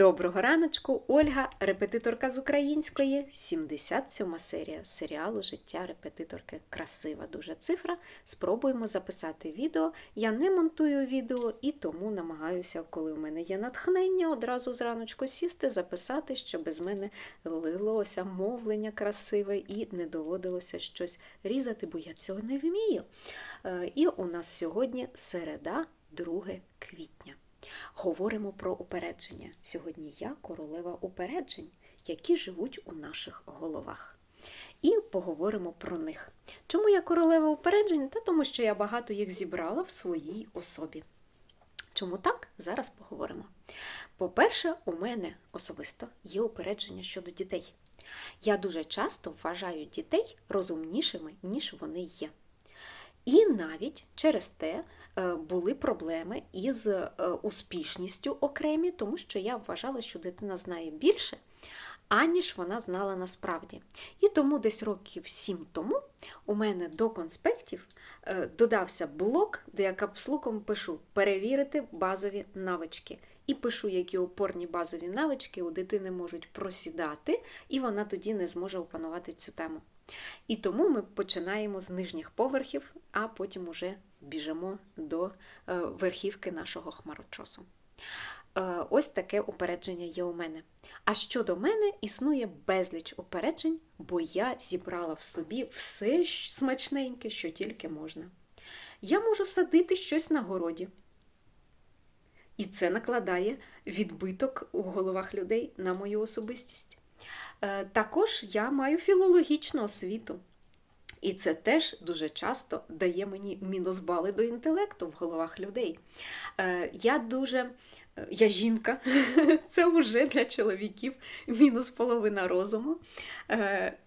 Доброго раночку, Ольга, репетиторка з української, 77 серія серіалу Життя репетиторки. Красива дуже цифра. Спробуємо записати відео. Я не монтую відео і тому намагаюся, коли в мене є натхнення, одразу зраночку сісти, записати, щоб без мене лилося мовлення красиве і не доводилося щось різати, бо я цього не вмію. Е, І у нас сьогодні середа, 2 квітня. Говоримо про упередження. Сьогодні я королева упереджень, які живуть у наших головах. І поговоримо про них. Чому я королева упереджень? Та тому, що я багато їх зібрала в своїй особі. Чому так? Зараз поговоримо. По-перше, у мене особисто є упередження щодо дітей. Я дуже часто вважаю дітей розумнішими, ніж вони є. І навіть через те е, були проблеми із е, успішністю окремі, тому що я вважала, що дитина знає більше, аніж вона знала насправді. І тому десь років сім тому у мене до конспектів е, додався блок, де я капслуком пишу перевірити базові навички. І пишу, які опорні базові навички у дитини можуть просідати, і вона тоді не зможе опанувати цю тему. І тому ми починаємо з нижніх поверхів, а потім уже біжимо до е, верхівки нашого хмарочосу. Е, Ось таке упередження є у мене. А щодо мене існує безліч упереджень, бо я зібрала в собі все смачненьке, що тільки можна. Я можу садити щось на городі. І це накладає відбиток у головах людей на мою особистість. Е, Також я маю філологічну освіту. І це теж дуже часто дає мені мінус бали до інтелекту в головах людей. Е, Я дуже. е, Я жінка, це вже для чоловіків мінус половина розуму.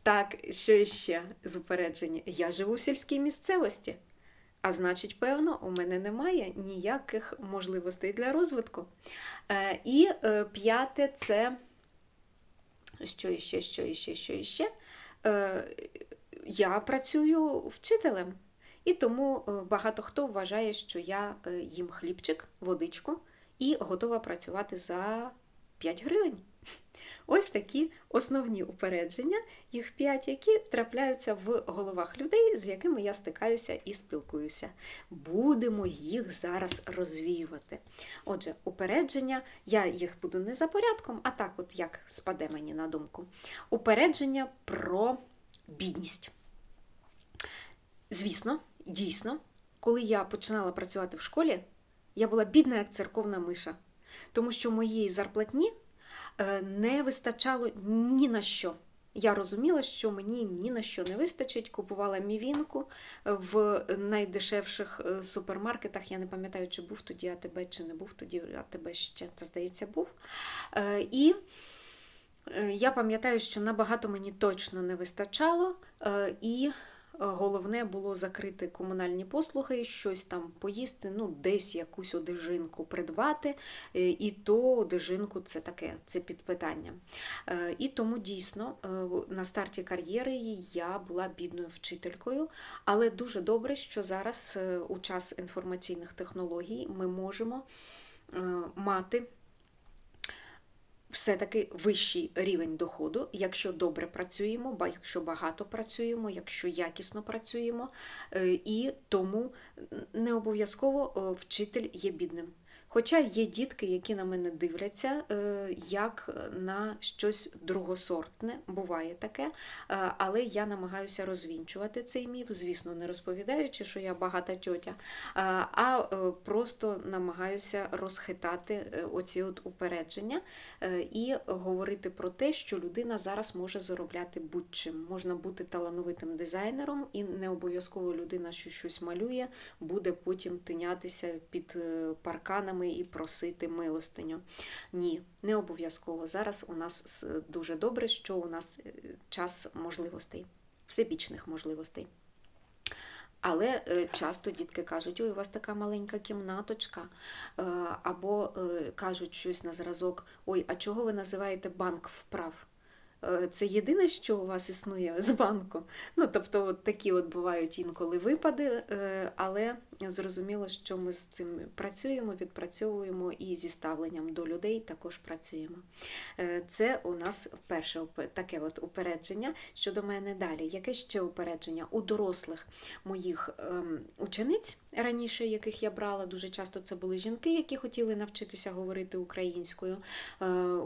Так, що ще з упередження? Я живу в сільській місцевості. А значить, певно, у мене немає ніяких можливостей для розвитку. І п'яте це що іще, що іще, що іще. Е, Я працюю вчителем, і тому е, багато хто вважає, що я е, їм хлібчик, водичку і готова працювати за 5 гривень. Ось такі основні упередження, їх п'ять, які трапляються в головах людей, з якими я стикаюся і спілкуюся. Будемо їх зараз розвіювати. Отже, упередження, я їх буду не за порядком, а так, от як спаде мені на думку. Упередження про бідність. Звісно, дійсно, коли я починала працювати в школі, я була бідна, як церковна миша, тому що моєї зарплатні не вистачало ні на що. Я розуміла, що мені ні на що не вистачить. Купувала мівінку в найдешевших е, супермаркетах. Я не пам'ятаю, чи був тоді АТБ, чи не був тоді АТБ ще, це здається, був. Е, І е, я пам'ятаю, що набагато мені точно не вистачало. е, І головне було закрити комунальні послуги, щось там поїсти, ну, десь якусь одежинку придбати. Е, І то одежинку це таке, це під питанням. Е, І тому дійсно е, на старті кар'єри я була бідною вчителькою, але дуже добре, що зараз у час інформаційних технологій ми можемо мати все-таки вищий рівень доходу, якщо добре працюємо, ба- якщо багато працюємо, якщо якісно працюємо, Е, і тому не обов'язково е, вчитель є бідним. Хоча є дітки, які на мене дивляться е, як на щось другосортне, буває таке, е, але я намагаюся розвінчувати цей міф, звісно, не розповідаючи, що я багата тьотя, е, а просто намагаюся розхитати оці от упередження і говорити про те, що людина зараз може заробляти будь-чим. Можна бути талановитим дизайнером, і не обов'язково людина, що щось малює, буде потім тинятися під е, парканами і просити милостиню. Ні, не обов'язково. Зараз у нас дуже добре, що у нас е, час можливостей, всебічних можливостей. Але е, часто дітки кажуть, ой, у вас така маленька кімнаточка, Е, або кажуть щось на зразок, ой, а чого ви називаєте банк вправ? Е, це єдине, що у вас існує з банку. Ну, тобто, от такі от бувають інколи випади, е, але зрозуміло, що ми з цим працюємо, відпрацьовуємо і зі ставленням до людей також працюємо. Е, Це у нас перше таке от упередження щодо мене далі. Яке ще упередження у дорослих моїх ем, учениць раніше, яких я брала, дуже часто це були жінки, які хотіли навчитися говорити українською.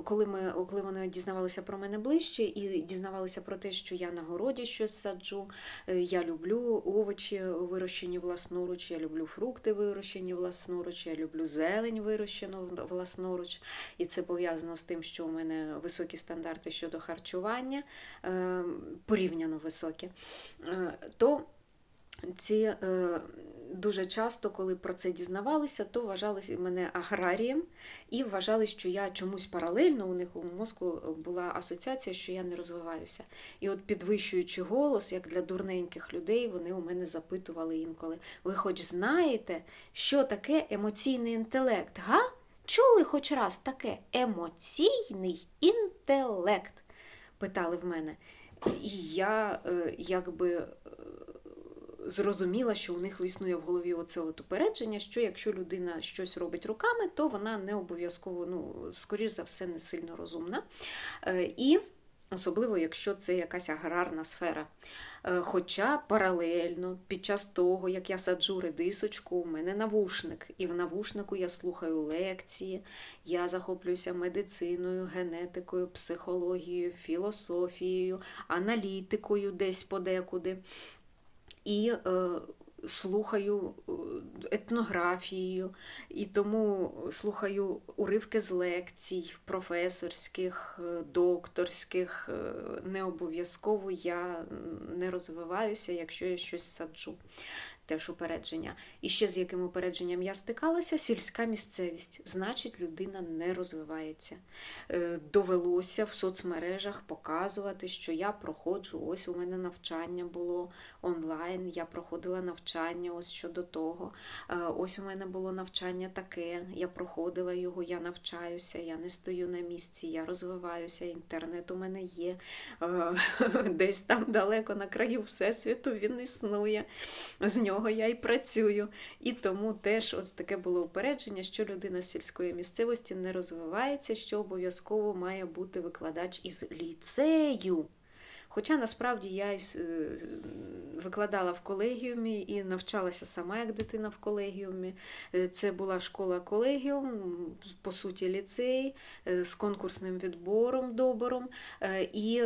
Коли ми коли вони дізнавалися про мене ближче і дізнавалися про те, що я на городі щось саджу, е, я люблю овочі вирощені власноруч, я люблю фрукти вирощені власноруч, я люблю зелень вирощену власноруч, і це пов'язано з тим, що у мене високі стандарти щодо харчування, е, порівняно високі. Е, То ці е, дуже часто, коли про це дізнавалися, то вважали мене аграрієм і вважали, що я чомусь паралельно у них у мозку була асоціація, що я не розвиваюся. І от підвищуючи голос, як для дурненьких людей, вони у мене запитували інколи: ви хоч знаєте, що таке емоційний інтелект? Га? Чули хоч раз таке емоційний інтелект? питали в мене. І я е, якби е, зрозуміла, що у них існує в голові оце от упередження, що якщо людина щось робить руками, то вона не обов'язково, ну, скоріш за все, не сильно розумна. Е, І особливо, якщо це якась аграрна сфера. Е, Хоча паралельно, під час того, як я саджу редисочку, у мене навушник, і в навушнику я слухаю лекції, я захоплююся медициною, генетикою, психологією, філософією, аналітикою десь подекуди. І е, слухаю етнографію, і тому слухаю уривки з лекцій професорських, е, докторських. е, Не обов'язково я не розвиваюся, якщо я щось саджу. Теж упередження. І ще з яким упередженням я стикалася, сільська місцевість. Значить, людина не розвивається. Е, Довелося в соцмережах показувати, що я проходжу. Ось у мене навчання було онлайн, я проходила навчання ось щодо того. Е, Ось у мене було навчання таке, я проходила його, я навчаюся, я не стою на місці, я розвиваюся, інтернет у мене є. Е, Десь там далеко на краю Всесвіту він існує. З нього я і працюю. І тому теж ось таке було упередження, що людина з сільської місцевості не розвивається, що обов'язково має бути викладач із ліцею. Хоча насправді я е, викладала в колегіумі і навчалася сама як дитина в колегіумі. Е, Це була школа колегіум, по суті, ліцей е, з конкурсним відбором, добором, і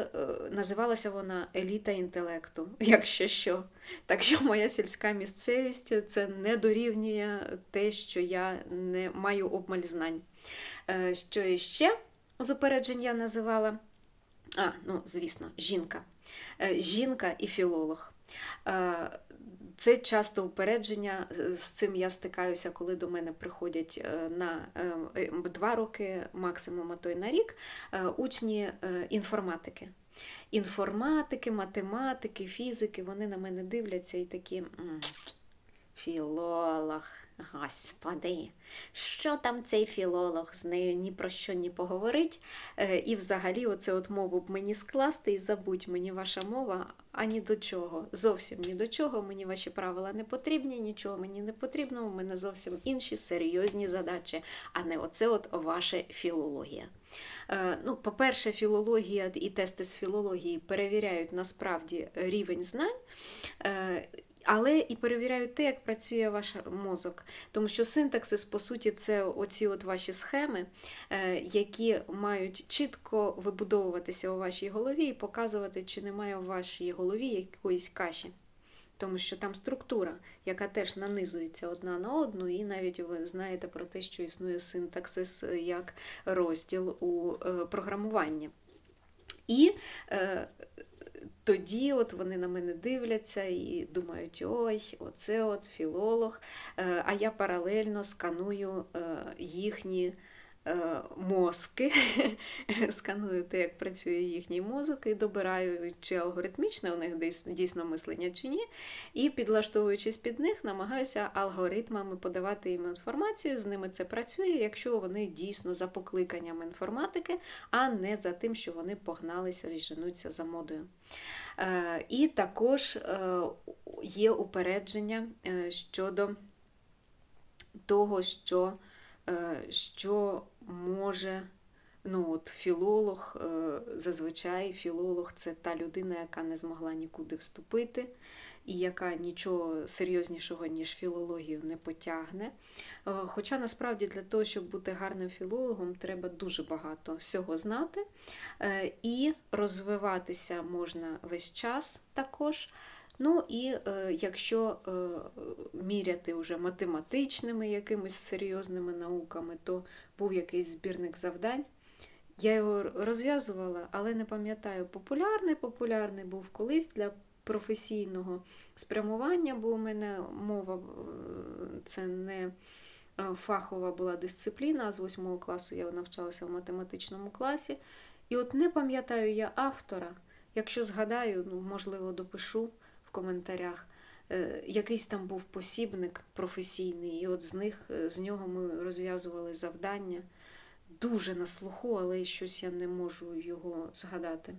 називалася вона Еліта інтелекту, якщо що. Так що моя сільська місцевість це не дорівнює те, що я не маю обмаль знань. Що іще з упереджень я називала? А, ну, звісно, жінка. Е, Жінка і філолог. Е, Це часто упередження, з цим я стикаюся, коли до мене приходять е, на два роки, максимум, а то й на рік, учні інформатики. Інформатики, математики, фізики, вони на мене дивляться і такі. «М, Філолог, господи, що там цей філолог з нею ні про що не поговорить. Е, І взагалі, оце от мову б мені скласти і забудь мені ваша мова, а ні до чого. Зовсім ні до чого. Мені ваші правила не потрібні, нічого мені не потрібно. У мене зовсім інші серйозні задачі, а не оце от ваша філологія. Е, Ну, по-перше, філологія і тести з філології перевіряють насправді рівень знань. Але і перевіряють те, як працює ваш мозок. Тому що синтаксис, по суті, це оці от ваші схеми, е, які мають чітко вибудовуватися у вашій голові і показувати, чи немає у вашій голові якоїсь каші. Тому що там структура, яка теж нанизується одна на одну, і навіть ви знаєте про те, що існує синтаксис як розділ у е, програмуванні. І е, тоді от вони на мене дивляться і думають, ой, оце от філолог. Е, А я паралельно сканую е, їхні мозки, сканую те, як працює їхній мозок, і добираю, чи алгоритмічне у них дійсно мислення чи ні. І підлаштовуючись під них, намагаюся алгоритмами подавати їм інформацію. З ними це працює, якщо вони дійсно за покликанням інформатики, а не за тим, що вони погналися і женуться за модою. Е, І також е, є упередження е, щодо того, що, е, що може. Ну, от філолог, е, зазвичай філолог це та людина, яка не змогла нікуди вступити, і яка нічого серйознішого, ніж філологію, не потягне. Е, Хоча насправді для того, щоб бути гарним філологом, треба дуже багато всього знати. Е, І розвиватися можна весь час також. Ну і е, якщо е, міряти вже математичними якимись серйозними науками, то був якийсь збірник завдань. Я його розв'язувала, але не пам'ятаю, популярний, популярний був колись для професійного спрямування, бо у мене мова е, це не фахова була дисципліна, а з 8 класу я навчалася в математичному класі. І от не пам'ятаю я автора. Якщо згадаю, ну, можливо, допишу в коментарях. Е, Якийсь там був посібник професійний, і от з них е, з нього ми розв'язували завдання. Дуже на слуху, але щось я не можу його згадати.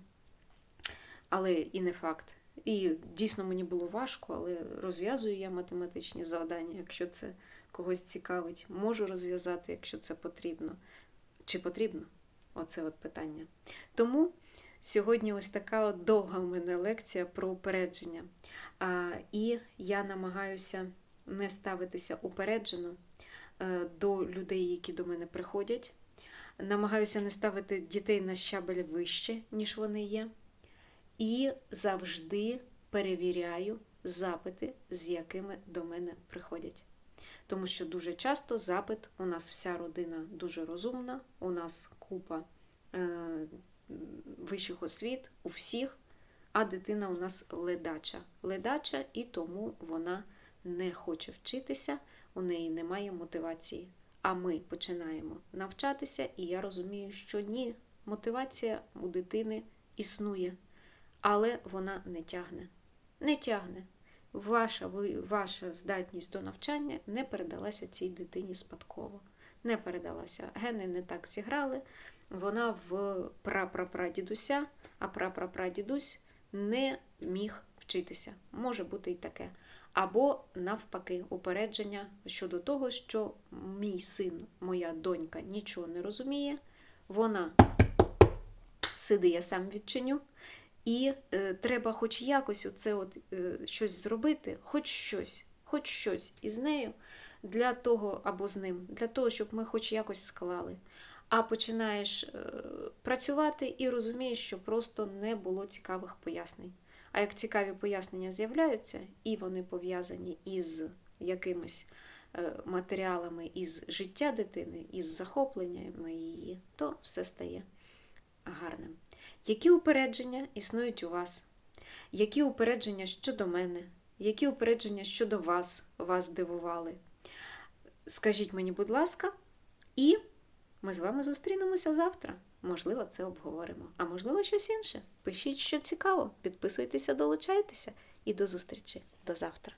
Але і не факт. І дійсно мені було важко, але розв'язую я математичні завдання, якщо це когось цікавить. Можу розв'язати, якщо це потрібно. Чи потрібно? Оце от питання. Тому сьогодні ось така от довга в мене лекція про упередження. А, і я намагаюся не ставитися упереджено е, до людей, які до мене приходять. Намагаюся не ставити дітей на щабель вище, ніж вони є. І завжди перевіряю запити, з якими до мене приходять. Тому що дуже часто запит, у нас вся родина дуже розумна, у нас купа е, вищих освіт у всіх, а дитина у нас ледача. Ледача, і тому вона не хоче вчитися, у неї немає мотивації. А ми починаємо навчатися, і я розумію, що ні, мотивація у дитини існує, але вона не тягне. Не тягне. Ваша, ваша здатність до навчання не передалася цій дитині спадково. Не передалася. Гени не так зіграли. Вона в прапрапрадідуся, а прапрапрадідусь не міг вчитися. Може бути і таке. Або навпаки, упередження щодо того, що мій син, моя донька нічого не розуміє, вона сиди, я сам відчиню, і е, треба хоч якось оце от, е, щось зробити, хоч щось, хоч щось із нею для того або з ним, для того, щоб ми хоч якось склали. А починаєш е, працювати і розумієш, що просто не було цікавих пояснень. А як цікаві пояснення з'являються, і вони пов'язані із якимись е, матеріалами із життя дитини, із захопленнями її, то все стає гарним. Які упередження існують у вас? Які упередження щодо мене? Які упередження щодо вас вас дивували? Скажіть мені, будь ласка, і ми з вами зустрінемося завтра. Можливо, це обговоримо, а можливо, щось інше. Пишіть, що цікаво, підписуйтеся, долучайтеся і до зустрічі до завтра.